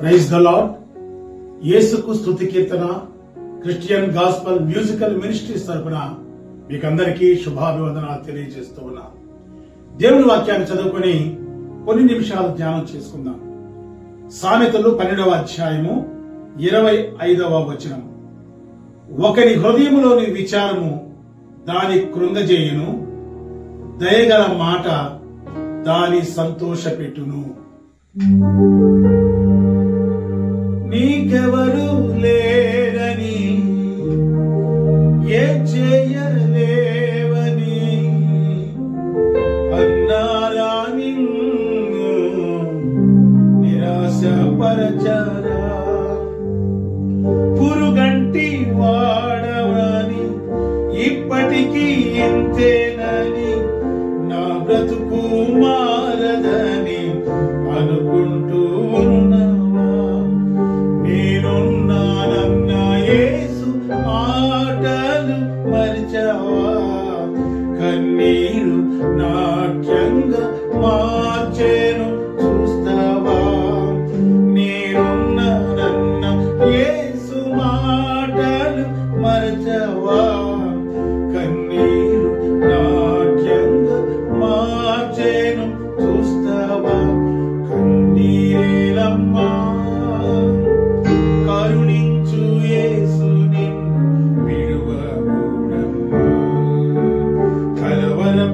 Praise the lord యేసుకు స్థుతి కీర్తన క్రిస్టియన్ గాస్పల్ మ్యూజికల్ మినిస్ట్రీస్ తరపున మీకందరికీ శుభాభివందనాలు తెలియజేస్తూ ఉన్నా. దేవుని వాక్యాన్ని చదువుకొని కొన్ని నిమిషాలు ధ్యానం చేసుకుందాం. సామెతలు పన్నెండవ అధ్యాయము ఇరవై ఐదవ వచనం. ఒకరి హృదయములోని విచారము దాని కృంగజేయును దయగల మాట దాని సంతోషపెట్టును.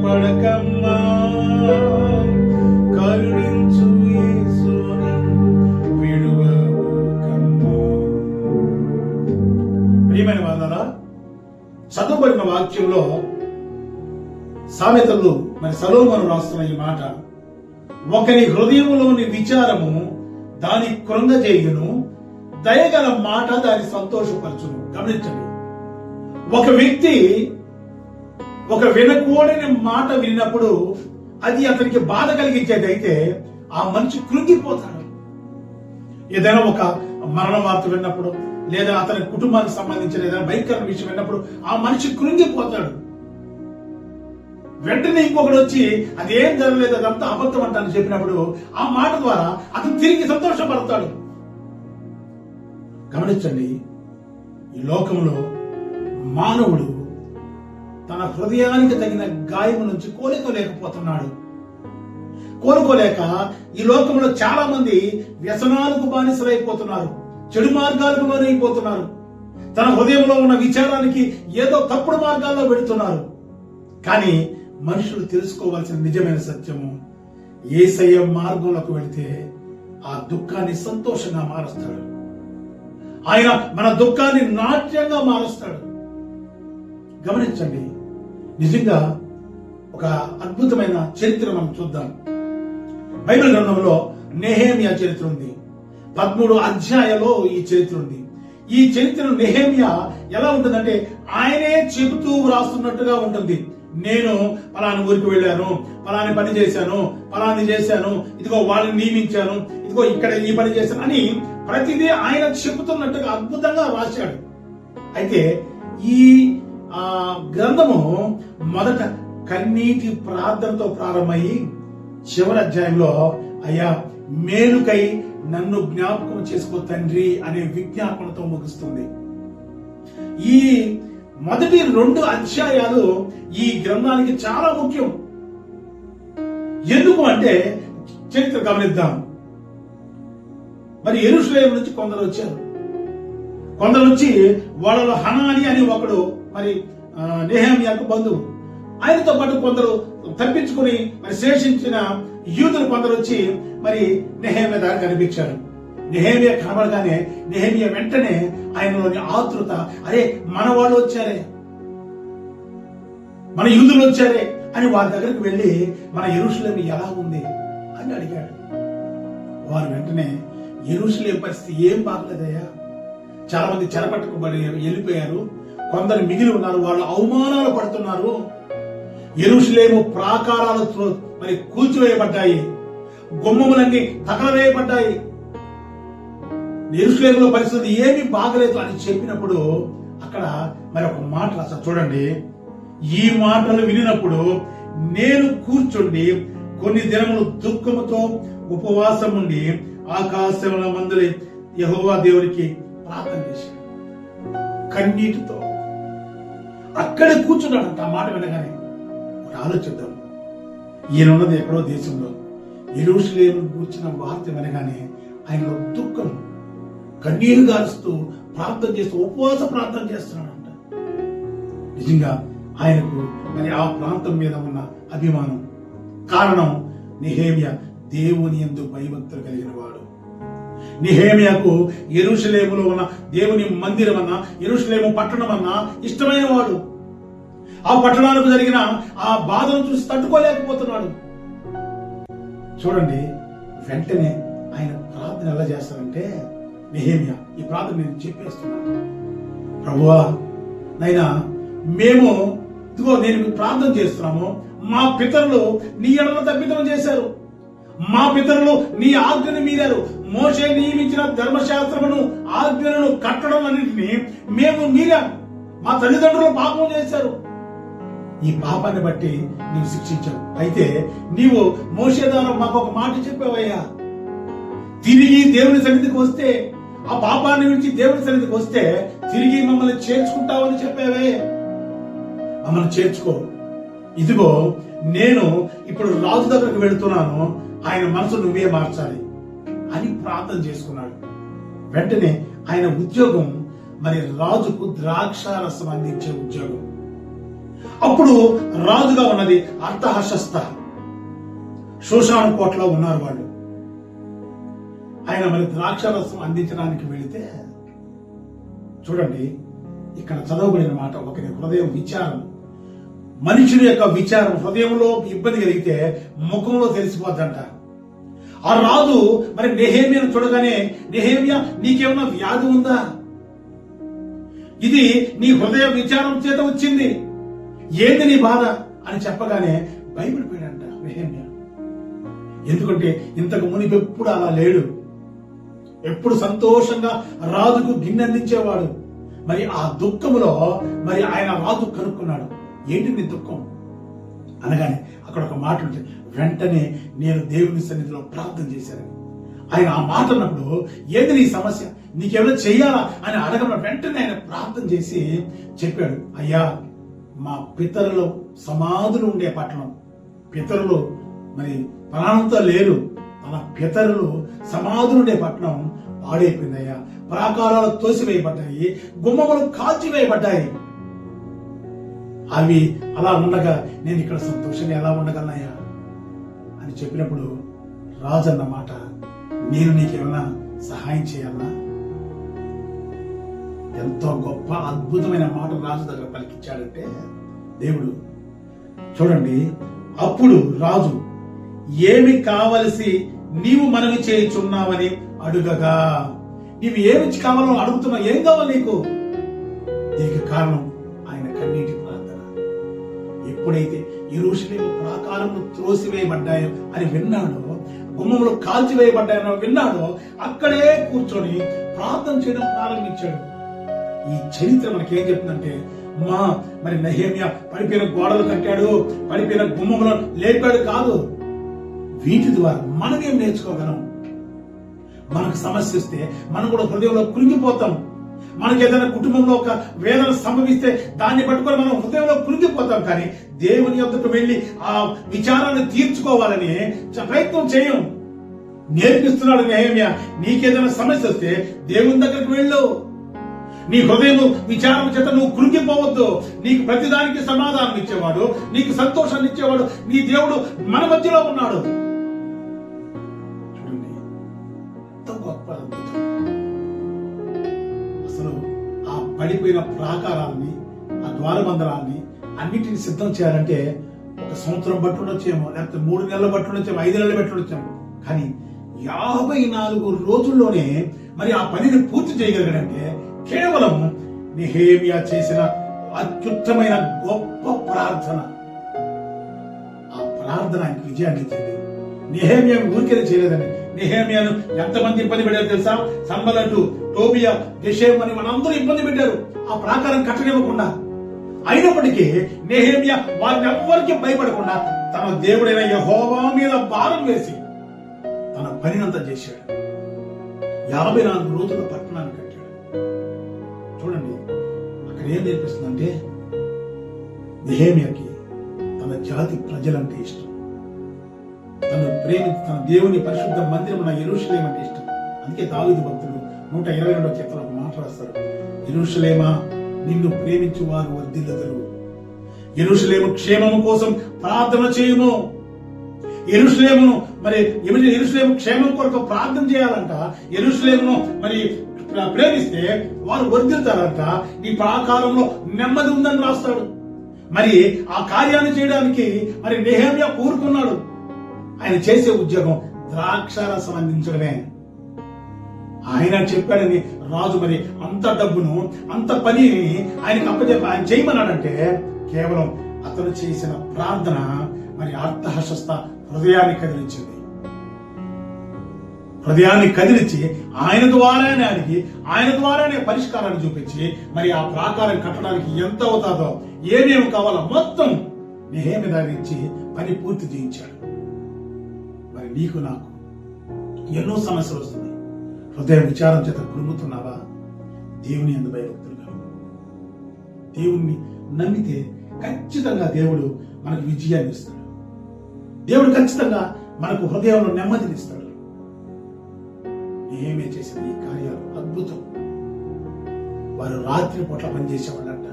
కలవరపడకమ్మా కరుణించు యేసు విడువకమ్మా ప్రియమైన వాళ్ళరా చదువుబడిన వాక్యంలో సామెతలు మరి సలోమను రాస్తున్న ఈ మాట ఒకరి హృదయంలోని విచారము దాని కృంగజేయును దయగల మాట దాని సంతోషపరచును. గమనించండి. ఒక వ్యక్తి ఒక వినకూడని మాట విన్నప్పుడు అది అతనికి బాధ కలిగించేది అయితే ఆ మనిషి కృంగిపోతాడు. ఏదైనా ఒక మరణ వార్త విన్నప్పుడు లేదా అతని కుటుంబానికి సంబంధించిన ఏదైనా భయంకర విషయం విన్నప్పుడు ఆ మనిషి కృంగిపోతాడు. వెంటనే ఇంకొకడు వచ్చి అదేం జరగలేదు అదంతా అబద్ధం అంటాను చెప్పినప్పుడు ఆ మాట ద్వారా అతను తిరిగి సంతోషపడతాడు. గమనించండి ఈ లోకంలో మానవుడు తన హృదయానికి తగిన గాయము నుంచి కోలుకోలేకపోతున్నాడు కోలుకోలేక ఈ లోకంలో చాలా మంది వ్యసనాలకు బానిసలైపోతున్నారు చెడు మార్గాలకు లోనైపోతున్నారు. తన హృదయంలో ఉన్న విచారానికి ఏదో తప్పుడు మార్గాల్లో పెడుతున్నారు కానీ మనుషులు తెలుసుకోవాల్సిన నిజమైన సత్యము ఏసయ్య మార్గంలోకి వెళితే ఆ దుఃఖాన్ని సంతోషంగా మారుస్తాడు. ఆయన మన దుఃఖాన్ని నాట్యంగా మారుస్తాడు. గమనించండి నిజంగా ఒక అద్భుతమైన చరిత్ర మనం చూద్దాం. బైబిల్ గ్రంథంలో నెహేమియా చరిత్ర ఉంది. పదమూడు అధ్యాయలో ఈ చరిత్ర ఉంది. ఈ చరిత్ర నెహేమియా ఎలా ఉంటుందంటే ఆయనే చెబుతూ వ్రాస్తున్నట్టుగా ఉంటుంది. నేను పలాని ఊరికి వెళ్ళాను పలాని పని చేశాను పలాని చేశాను ఇదిగో వాళ్ళని నియమించాను ఇదిగో ఇక్కడ ఈ పని చేశాను అని ప్రతిదీ ఆయన చెబుతున్నట్టుగా అద్భుతంగా రాశాడు. అయితే ఈ ఆ గ్రంథము మొదట కన్నీటి ప్రార్థనతో ప్రారంభమయ్యి చివరి అధ్యాయంలో అయ్యా మేలుకై నన్ను జ్ఞాపకం చేసుకో తండ్రి అనే విజ్ఞాపనతో ముగుస్తుంది. ఈ మొదటి రెండు అధ్యాయాలు ఈ గ్రంథానికి చాలా ముఖ్యం. ఎందుకు అంటే చరిత్ర గమనిద్దాం. మరి ఎరుషులేం నుంచి కొందరు వచ్చారు. కొందరు వచ్చి వాళ్ళలో హనాని అని ఒకడు మరి నేహమియాకు బంధువు ఆయనతో పాటు కొందరు తప్పించుకుని మరి శేషించిన యూదులు కొందరు వచ్చి మరి నెహేమియా దగ్గర కనిపించారు. నెహేమియా కనబడగానే నెహేమియా వెంటనే ఆయనలోని ఆతృత అరే మన వాళ్ళు వచ్చారే. మన యూదులు వచ్చారే అని వారి దగ్గరికి వెళ్ళి మన ఎరుషులేమి ఎలా ఉంది అని అడిగాడు. వారు వెంటనే ఎరుషులేం పరిస్థితి ఏం బాగలేదయ్యా? చాలా మంది చెరపట్టుకోబడి వెళ్ళిపోయారు. కొందరు మిగిలి ఉన్నారు వాళ్ళు అవమానాలు పడుతున్నారు. ఎరుషులేము ప్రాకారాలతో మరి కూల్చివేయబడ్డాయి. గుమ్మములన్నీ తగలవేయబడ్డాయి. ఎరుషులేములో పరిస్థితి ఏమీ బాగలేదు అని చెప్పినప్పుడు అక్కడ మరి ఒక మాట రాస్తారు చూడండి. ఈ మాటలు వినినప్పుడు నేను కూర్చుండి కొన్ని దినములు దుఃఖముతో ఉపవాసం ఉండి ఆకాశముల మందులే యహోవా దేవునికి ప్రార్థన చేశాను. కన్నీటితో అక్కడే కూర్చున్నాడంట ఆ మాట వినగానే. ఒకటి ఆలోచిద్దాం ఈయనున్నది ఎక్కడో దేశంలో ఎరుషులేను కూర్చున్న వార్త వినగానే ఆయనలో దుఃఖం కన్నీరు గారుస్తూ ప్రార్థన చేస్తూ ఉపవాస ప్రార్థన చేస్తున్నాడంట. నిజంగా ఆయనకు మరి ఆ ప్రాంతం మీద ఉన్న అభిమానం కారణం నిహేమియ దేవుని ఎందు భయభక్తులు కలిగిన వాడు. నిహేమియాకు ఎరుషలేములో ఉన్న దేవుని మందిరం అన్న ఎరుషలేము పట్టణం అన్న ఇష్టమైన వాడు. ఆ పట్టణానికి జరిగిన ఆ బాధను చూసి తట్టుకోలేకపోతున్నాడు. చూడండి వెంటనే ఆయన ప్రార్థన ఎలా చేస్తారంటే నిహేమియా ఈ ప్రార్థన నేను చెప్పేస్తున్నాను. ప్రభువా నైనా మేము ఇదిగో నేను ప్రార్థన చేస్తున్నాము. మా పితరులు నీ ఎడల తప్పితం చేశారు. మా పితరులు నీ ఆజ్ఞను మీరారు. మోషే నియమించిన ధర్మశాస్త్రమును ఆజ్ఞలను కట్టడం అన్నింటినీ మేము మీరాం మా తల్లిదండ్రులు పాపం చేశారు. ఈ పాపాన్ని బట్టి నీవు శిక్షించావు. అయితే నీవు మోషే ద్వారా మాకు ఒక మాట చెప్పావయ్యా. తిరిగి దేవుని సన్నిధికి వస్తే ఆ పాపాన్ని విడిచి దేవుని సన్నిధికి వస్తే తిరిగి మమ్మల్ని చేర్చుకుంటావని చెప్పావే. మమ్మల్ని చేర్చుకో. ఇదిగో నేను ఇప్పుడు రాజు దగ్గరకు వెళుతున్నాను. ఆయన మనసు నువ్వే మార్చాలి అని ప్రార్థన చేసుకున్నాడు. వెంటనే ఆయన ఉద్యోగం మరి రాజుకు ద్రాక్షారసం అందించే ఉద్యోగం. అప్పుడు రాజుగా ఉన్నది అర్థహశస్త శోషాను కోటలో ఉన్నారు వాళ్ళు. ఆయన మరి ద్రాక్షారసం అందించడానికి వెళితే చూడండి ఇక్కడ చదవబడిన మాట ఒకరి హృదయం విచారం. మనుషుని యొక్క విచారం హృదయంలో ఇబ్బంది కలిగితే ముఖంలో తెలిసిపోద్దంట. ఆ రాజు మరి నెహేమియను చూడగానే నెహేమియా నీకేమన్నా వ్యాధి ఉందా? ఇది నీ హృదయ విచారం చేత వచ్చింది. ఏది నీ బాధ? అని చెప్పగానే భయపడిపోయాడంట పోయాడంట నెహేమియా. ఎందుకంటే ఇంతకు మునిపు ఎప్పుడు అలా లేడు. ఎప్పుడు సంతోషంగా రాజుకు గిన్నె అందించేవాడు. మరి ఆ దుఃఖములో మరి ఆయన రాజు కనుక్కున్నాడు. ఏంటి నీ దుఃఖం? అనగానే అక్కడ ఒక మాట ఉంటుంది వెంటనే నేను దేవుని సన్నిధిలో ప్రార్థన చేశాను ఆయన ఆ మాట అన్నప్పుడు ఏది నీ సమస్య? నీకేమైనా చేయాలా అని అడగడం వెంటనే ఆయన ప్రార్థన చేసి చెప్పాడు అయ్యా మా పితరులు సమాధులు ఉండే పట్టణం. పితరులు మరి ప్రాణంతో లేరు. మన పితరులు సమాధులు ఉండే పట్టణం పాడైపోయిందయ్యా. ప్రాకారాలు తోసివేయబడ్డాయి. గుమ్మములు కాల్చివేయబడ్డాయి అవి అలా ఉండగా నేను ఇక్కడ సంతోషంగా ఎలా ఉండగలనయ్యా? అని చెప్పినప్పుడు రాజు అన్న మాట నేను నీకేమైనా సహాయం చేయాలా? ఎంతో గొప్ప అద్భుతమైన మాట రాజు దగ్గర పలికించాడంటే దేవుడు చూడండి అప్పుడు రాజు ఏమి కావలసి నీవు మనవి చేయుచున్నావని అడుగగా. నీవు ఏమి కావాలో అడుగుతున్నావు ఏం కావాలి నీకు? దీనికి కారణం ఎప్పుడైతే ఇరుషులేము ప్రాకారములు త్రోసివేయబడ్డాయో అని విన్నాడో గుమ్మములు కాల్చివేయబడ్డాయనో విన్నాడో అక్కడే కూర్చొని ప్రార్థన చేయడం ప్రారంభించాడు. ఈ చరిత్ర మనకి ఏం చెప్తుందంటే మా మరి నహేమియా పడిపోయిన గోడలు కట్టాడు పడిపోయిన గుమ్మములను లేపాడు కాదు. వీటి ద్వారా మనం ఏం నేర్చుకోగలం? మనకు సమస్య వస్తే మనం కూడా హృదయంలో కృంగిపోతాం మనకి ఏదైనా కుటుంబంలో ఒక వేదన సంభవిస్తే దాన్ని పట్టుకొని మనం హృదయంలో కృంగిపోతాం కానీ దేవుని యొక్కకు వెళ్ళి ఆ విచారాన్ని తీర్చుకోవాలని ప్రయత్నం చేయం. నేర్పిస్తున్నాడు నేహమ్య నీకేదైనా సమస్య వస్తే దేవుని దగ్గరికి వెళ్ళు. నీ హృదయం విచారం చేత నువ్వు కృంగిపోవద్దు. నీకు ప్రతిదానికి సమాధానం ఇచ్చేవాడు నీకు సంతోషాన్ని ఇచ్చేవాడు నీ దేవుడు మన మధ్యలో ఉన్నాడు. చూడండి ఎంత గొప్ప పడిపోయిన ప్రాకారాన్ని ఆ ద్వారబంధనాన్ని అన్నిటిని సిద్ధం చేయాలంటే ఒక సంవత్సరం పట్టుండొచ్చేమో లేకపోతే మూడు నెలలు పట్టుండొచ్చేమో ఐదు నెలలు పట్టుండొచ్చేమో. కానీ యాభై నాలుగు రోజుల్లోనే మరి ఆ పనిని పూర్తి చేయగలిగాడంటే కేవలం నిహేమియా చేసిన అత్యుత్తమైన గొప్ప ప్రార్థన. ఆ ప్రార్థన ఆయనకి విజయాన్ని ఇచ్చింది. నిహేమియా ఊరికే చేయలేదండి. నిహేమియాను ఎంతమంది ఇబ్బంది పెట్టారు తెలుసా? సంబలంటూ టోబియా గెషేం అని మనందరూ ఇబ్బంది పెట్టారు. ఆ ప్రాకారం కట్టనివ్వకుండా. అయినప్పటికీ నెహేమియా వారిని ఎవ్వరికి భయపడకుండా తన దేవుడైన యహోవా మీద భారం వేసి తన పనినంతా చేశాడు. యాభై నాలుగు రోజుల పట్టణాన్ని కట్టాడు. చూడండి అక్కడ ఏం నేర్పిస్తుందంటే నెహేమియాకి తన జాతి ప్రజలంటే ఇష్టం. తను ప్రేమించి తన దేవుని పరిశుద్ధ మందిరం నా ఎరుషులేమంటే అంటే ఇష్టం. అందుకే దావిది భక్తులు నూట ఇరవై రెండు చిత్రం ఒక మాట రాస్తాడు ఎరుషలేమా నిన్ను ప్రేమించు వారు వర్ధిల్లదరు. ఎరుషలేము క్షేమము కోసం ప్రార్థన చేయము. ఎరుషులేమును మరి ఎమి- ఎరుషులేము క్షేమం కొరకు ప్రార్థన చేయాలంట. ఎరుషులేమును మరి ప్ర- ప్రేమిస్తే వారు వర్ధిల్తారంట. నీ ప్రాకారంలో నెమ్మది ఉందని రాస్తాడు. మరి ఆ కార్యాన్ని చేయడానికి మరి నెహమ్యా కూరుకున్నాడు. ఆయన చేసే ఉద్యోగం ద్రాక్షారసం అందించడమే. ఆయన చెప్పాడని రాజు మరి అంత డబ్బును అంత పని ఆయనకి అప్పచెప్ప ఆయన చేయమన్నాడంటే కేవలం అతను చేసిన ప్రార్థన మరి అర్థహస్త హృదయాన్ని కదిలించింది. హృదయాన్ని కదిలించి ఆయన ద్వారానే అడిగి ఆయన ద్వారానే పరిష్కారాన్ని చూపించి మరి ఆ ప్రాకారం కట్టడానికి ఎంత అవుతాదో ఏమేమి కావాలో మొత్తం నేహేమి దానిచ్చి పని పూర్తి చేయించాడు. మరి నీకు నాకు ఎన్నో సమస్యలు వస్తున్నాయి. హృదయ విచారం చేత కురుముతున్నావా దేవుని ఎందు భయభక్తులు కలుగు. దేవుణ్ణి నమ్మితే ఖచ్చితంగా దేవుడు మనకు విజయాన్ని ఇస్తాడు. దేవుడు ఖచ్చితంగా మనకు హృదయంలో నెమ్మదిని ఇస్తాడు. నేమే చేసిన ఈ కార్యాలు అద్భుతం. వారు రాత్రి పూట్ల పనిచేసేవాళ్ళంట.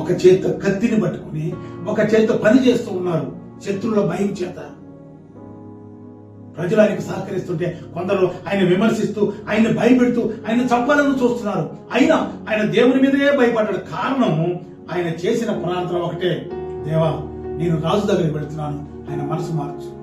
ఒక చేత్తో కత్తిని పట్టుకుని ఒక చేత్తో పని చేస్తూ ఉన్నారు శత్రువుల భయం చేత. ప్రజలు ఆయనకు సహకరిస్తుంటే కొందరు ఆయన విమర్శిస్తూ ఆయన భయపెడుతూ ఆయన చంపాలని చూస్తున్నారు. అయినా ఆయన దేవుని మీదే భయపడ్డాడు. కారణం ఆయన చేసిన ప్రార్థన ఒకటే. దేవా నేను రాజు దగ్గరికి పెడుతున్నాను ఆయన మనసు మార్చు.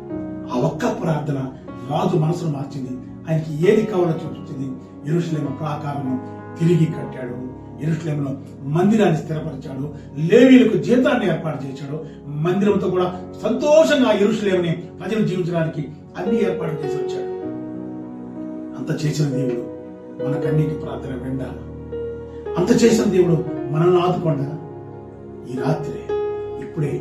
ఆ ఒక్క ప్రార్థన రాజు మనసును మార్చింది. ఆయనకి ఏది కావాలో చూపించింది. ఎరుషులేమ ప్రాకారం తిరిగి కట్టాడు. ఎరుషులేమలో మందిరాన్ని స్థిరపరిచాడు. లేవీలకు జీతాన్ని ఏర్పాటు చేశాడు. మందిరంతో కూడా సంతోషంగా ఎరుషులేమని ప్రజలు జీవించడానికి అన్ని ఏర్పాటు చేసి వచ్చాడు. అంత చేసిన దేవుడు మన కన్నీటి ప్రార్థన విండాలి అంత చేసిన దేవుడు మనల్ని ఆదుకుండా. ఈ రాత్రి ఇప్పుడే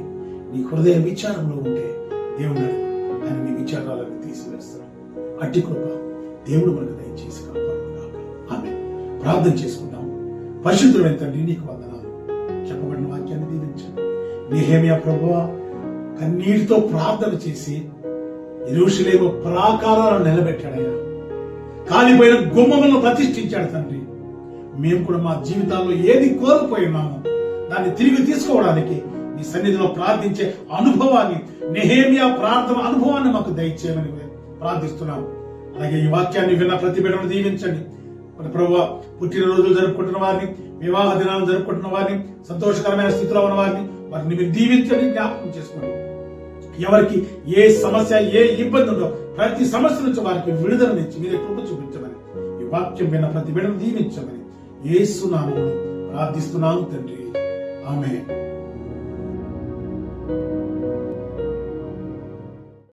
నీ హృదయ విచారంలో ఉంటే దేవుడు ఆయన నీ విచారాలను తీసివేస్తాడు. అట్టి కృప దేవుడు మనకు దయచేసి ఆమె ప్రార్థన చేసుకుందాం. పరిశుద్ధుడైన తండ్రి నీకు వందనాలు. చెప్పబడిన వాక్యాన్ని దీవించండి. నిహేమియా ప్రభువా కన్నీటితో ప్రార్థన చేసి ఎరుషలేము ప్రాకారాలను నిలబెట్టాడయ్యా. కాలిపోయిన గుమ్మములను ప్రతిష్ఠించాడు తండ్రి. మేము కూడా మా జీవితాల్లో ఏది కోల్పోయినామో దాన్ని తిరిగి తీసుకోవడానికి నీ సన్నిధిలో ప్రార్థించే అనుభవాన్ని నెహేమియా ప్రార్థన అనుభవాన్ని మాకు దయచేయమని ప్రార్థిస్తున్నాం. అలాగే ఈ వాక్యాన్ని విన్న ప్రతి బిడ్డను దీవించండి. మన ప్రభు పుట్టినరోజులు జరుపుకుంటున్న వారిని వివాహ దినాలు జరుపుకుంటున్న వారిని సంతోషకరమైన స్థితిలో ఉన్న వారిని వారిని మీరు దీవించండి జ్ఞాపకం చేసుకోండి. ఎవరికి ఏ సమస్య ఏ ఇబ్బంది ఉందో ప్రతి సమస్య నుంచి వారికి విడుదలనిచ్చి మీరే కృప చూపించమని ఈ వాక్యం విన్న ప్రతి బిడ్డను దీవించమని ఏసునామమును ప్రార్థిస్తున్నాను తండ్రి. ఆమె